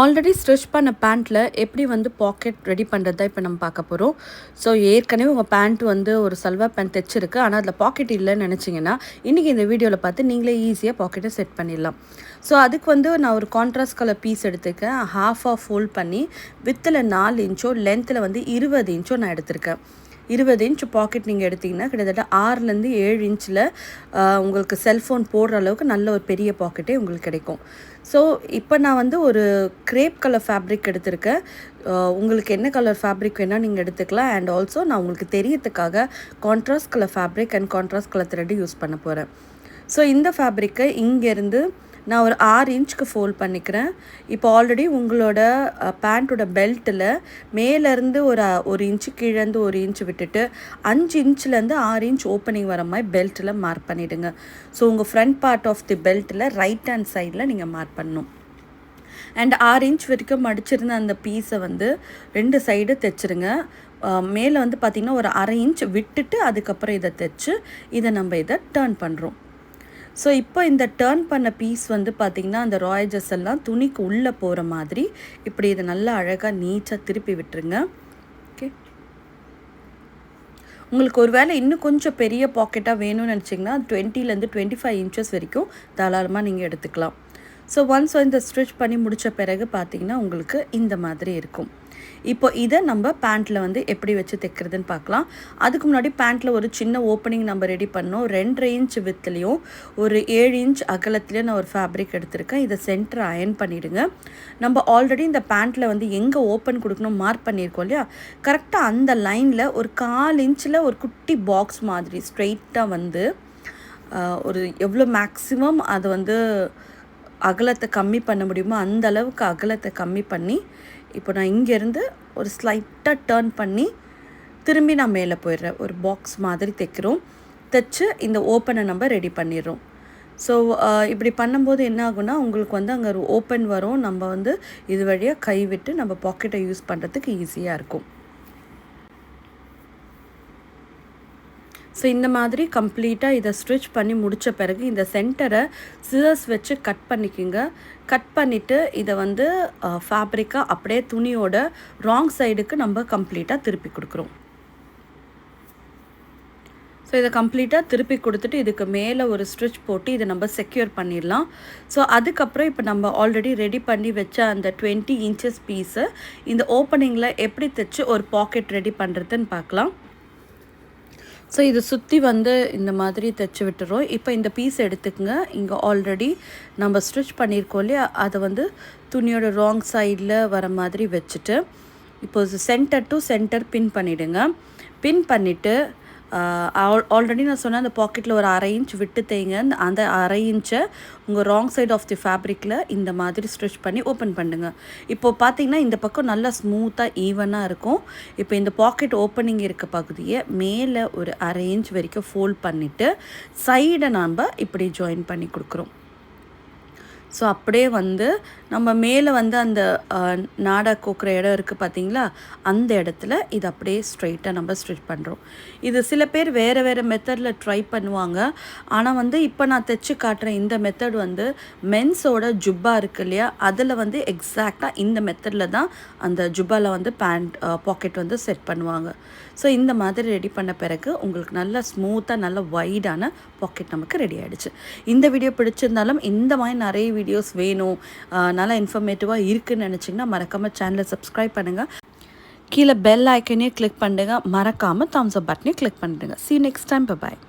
Already stitch பண்ண பேண்ட்டில் எப்படி வந்து பாக்கெட் ரெடி பண்ணுறது தான் இப்போ நம்ம பார்க்க போகிறோம் ஸோ ஏற்கனவே உங்கள் பேண்ட் வந்து ஒரு சல்வா பேண்ட் தைச்சிருக்கு. ஆனால் அதில் பாக்கெட் இல்லைன்னு நினச்சிங்கன்னா இன்றைக்கி இந்த வீடியோவில் பார்த்து நீங்களே ஈஸியாக பாக்கெட்டை செட் பண்ணிடலாம். ஸோ அதுக்கு வந்து நான் ஒரு கான்ட்ராஸ்ட் கலர் பீஸ் எடுத்துருக்கேன். ஹாஃப் ஆஃப் ஃபோல்ட் பண்ணி வித்தில் நாலு இன்ச்சோ லென்த்தில் வந்து இருபது இன்ச்சோ நான் எடுத்திருக்கேன். இருபது இன்ச் பாக்கெட் நீங்கள் எடுத்திங்கன்னா கிட்டத்தட்ட ஆறுலேருந்து ஏழு இன்ச்சில் உங்களுக்கு செல்ஃபோன் போடுற அளவுக்கு நல்ல ஒரு பெரிய பாக்கெட்டே உங்களுக்கு கிடைக்கும். ஸோ இப்போ நான் வந்து ஒரு கிரேப் கலர் ஃபேப்ரிக் எடுத்திருக்கேன். உங்களுக்கு என்ன கலர் ஃபேப்ரிக் வேணால் நீங்கள் எடுத்துக்கலாம். அண்ட் ஆல்சோ நான் உங்களுக்கு தெரியறதுக்காக contrast colour fabric and contrast colour thread use பண்ண போகிறேன் ஸோ இந்த ஃபேப்ரிக்கை இங்கேருந்து நான் ஒரு ஆறு இன்ச்சுக்கு ஃபோல்ட் பண்ணிக்கிறேன். இப்போ ஆல்ரெடி உங்களோட பேண்ட்டோட பெல்ட்டில் மேலேருந்து ஒரு ஒரு இன்ச்சு கீழேருந்து ஒரு இன்ச்சு விட்டுட்டு அஞ்சு இன்ச்லேருந்து ஆறு இன்ச் ஓப்பனிங் வர மாதிரி பெல்ட்டில் மார்க் பண்ணிவிடுங்க ஸோ உங்கள் ஃப்ரண்ட் பார்ட் ஆஃப் தி பெல்ட்டில் ரைட் ஹேண்ட் சைடில் நீங்கள் மார்க் பண்ணணும். அண்ட் ஆறு இன்ச் வரைக்கும் மடிச்சிருந்த அந்த பீஸை வந்து ரெண்டு சைடு தைச்சிருங்க. மேலே வந்து பார்த்திங்கன்னா ஒரு அரை இன்ச் விட்டுட்டு அதுக்கப்புறம் இதை தைச்சு இதை நம்ம இதை டேர்ன் பண்ணுறோம் ஸோ இப்போ இந்த டேர்ன் பண்ண பீஸ் வந்து பார்த்திங்கன்னா அந்த ராயஜஸ் எல்லாம் துணிக்கு உள்ளே போகிற மாதிரி. இப்படி இதை நல்லா அழகாக நீச்சாக திருப்பி விட்டுருங்க. ஓகே உங்களுக்கு ஒரு வேளை இன்னும் கொஞ்சம் பெரிய பாக்கெட்டாக வேணும்னு நினச்சிங்கன்னா டுவெண்ட்டிலேருந்து டுவெண்ட்டி ஃபைவ் இன்ச்சஸ் வரைக்கும் தாராளமாக நீங்கள் எடுத்துக்கலாம். ஸோ ஒன்ஸ் இந்த ஸ்ட்ரிச் பண்ணி முடித்த பிறகு பார்த்திங்கன்னா உங்களுக்கு இந்த மாதிரி இருக்கும். இப்போ இதை நம்ம பேண்ட்டில் வந்து எப்படி வச்சு தைக்கிறதுன்னு பார்க்கலாம். அதுக்கு முன்னாடி பேண்ட்டில் ஒரு சின்ன ஓப்பனிங் நம்ம ரெடி பண்ணோம். ரெண்டரை இன்ச் வித்துலேயும் ஒரு ஏழு இன்ச் அகலத்துலேயும் நான் ஒரு ஃபேப்ரிக் எடுத்திருக்கேன். இதை சென்டர் அயன் பண்ணிவிடுங்க நம்ம ஆல்ரெடி இந்த பேண்ட்டில் வந்து எங்கே ஓப்பன் கொடுக்கணும் மார்க் பண்ணியிருக்கோம் இல்லையா? கரெக்டாக அந்த லைனில் ஒரு கால் இன்ச்சில் ஒரு குட்டி பாக்ஸ் மாதிரி ஸ்ட்ரெயிட்டாக வந்து ஒரு எவ்வளோ மேக்ஸிமம் அதை வந்து அகலத்தை கம்மி பண்ண முடியுமோ அந்த அளவுக்கு அகலத்தை கம்மி பண்ணி இப்போ நான் இங்கேருந்து ஒரு ஸ்லைட்டாக டேர்ன் பண்ணி திரும்பி நான் மேலே போயிடுறேன். ஒரு பாக்ஸ் மாதிரி தைக்கிறோம். தைச்சு இந்த ஓப்பனை நம்ம ரெடி பண்ணிடுறோம். ஸோ இப்படி பண்ணும்போது என்ன ஆகுனா உங்களுக்கு வந்து அங்கே ஓப்பன் வரும். நம்ம வந்து இது வழியாக கைவிட்டு நம்ம பாக்கெட்டை யூஸ் பண்ணுறதுக்கு ஈஸியாக இருக்கும். ஸோ இந்த மாதிரி கம்ப்ளீட்டாக இதை ஸ்ட்ரிச் பண்ணி முடித்த பிறகு இந்த சென்டரை சிசர்ஸ் வச்சு கட் பண்ணிக்கோங்க. கட் பண்ணிவிட்டு இதை வந்து ஃபேப்ரிக்காக அப்படியே துணியோட ராங் சைடுக்கு நம்ம கம்ப்ளீட்டாக திருப்பி கொடுக்குறோம். ஸோ இதை கம்ப்ளீட்டாக திருப்பி கொடுத்துட்டு இதுக்கு மேலே ஒரு ஸ்ட்ரிச் போட்டு இதை நம்ம செக்யூர் பண்ணிடலாம். ஸோ அதுக்கப்புறம் இப்போ நம்ம ஆல்ரெடி ரெடி பண்ணி வச்ச அந்த டுவெண்ட்டி இன்ச்சஸ் பீஸை இந்த ஓப்பனிங்கில் எப்படி தைச்சு ஒரு பாக்கெட் ரெடி பண்ணுறதுன்னு பார்க்கலாம். ஸோ இது சுற்றி வந்து இந்த மாதிரி தைச்சி விட்டுறோம். இப்போ இந்த பீஸ் எடுத்துக்கங்க. இங்கே ஆல்ரெடி நம்ம ஸ்டிச் பண்ணியிருக்கோம் இல்லையா? அதை வந்து துணியோட ராங் சைடில் வர மாதிரி வச்சுட்டு இப்போது சென்டர் டு சென்டர் பின் பண்ணிவிடுங்க பின் பண்ணிவிட்டு ஆல்ரெடி நான் சொன்னேன் அந்த பாக்கெட்டில் ஒரு அரை இன்ச் விட்டு தேங்க அந்த அரை இன்ச்சை உங்கள் ராங் சைட் ஆஃப் தி ஃபேப்ரிக்கில் இந்த மாதிரி ஸ்ட்ரிச் பண்ணி ஓப்பன் பண்ணுங்கள் இப்போது பார்த்தீங்கன்னா இந்த பக்கம் நல்லா ஸ்மூத்தாக ஈவனாக இருக்கும். இப்போ இந்த பாக்கெட் ஓப்பனிங் இருக்க பகுதியை மேலே ஒரு அரை இன்ச் வரைக்கும் ஃபோல்ட் பண்ணிவிட்டு சைடை நாம் இப்படி ஜாயின் பண்ணி கொடுக்குறோம். ஸோ அப்படியே வந்து நம்ம மேலே வந்து அந்த நாடா கோக்குற இடம் இருக்குது பார்த்தீங்களா அந்த இடத்துல இது அப்படியே ஸ்ட்ரைட்டாக நம்ம ஸ்ட்ரிச் பண்ணுறோம் இது சில பேர் வேறு வேறு மெத்தடில் ட்ரை பண்ணுவாங்க. ஆனால் வந்து இப்போ நான் தைச்சி காட்டுறேன் இந்த மெத்தட் வந்து மென்ஸோட ஜுப்பா இருக்கு இல்லையா? அதில் வந்து எக்ஸாக்டாக இந்த மெத்தடில் தான் அந்த ஜுப்பாவில் வந்து பேண்ட் பாக்கெட் வந்து செட் பண்ணுவாங்க. ஸோ இந்த மாதிரி ரெடி பண்ண பிறகு உங்களுக்கு நல்லா ஸ்மூத்தாக நல்ல வைடான பாக்கெட் நமக்கு ரெடி ஆகிடுச்சு இந்த வீடியோ பிடிச்சிருந்தாலும் இந்த மாதிரி நிறைய வீடியோ வீடியோஸ் வேணும். நல்லா இன்ஃபர்மேட்டிவாக இருக்குதுன்னு நினச்சிங்கன்னா மறக்காமல் சேனலை சப்ஸ்கிரைப் பண்ணுங்கள் கீழே பெல் ஐக்கனையும் கிளிக் பண்ணுங்க. மறக்காமல் தம்ஸ் அப் பட்டனையும் கிளிக் பண்ணிடுங்க சி நெக்ஸ்ட் டைம் பாய்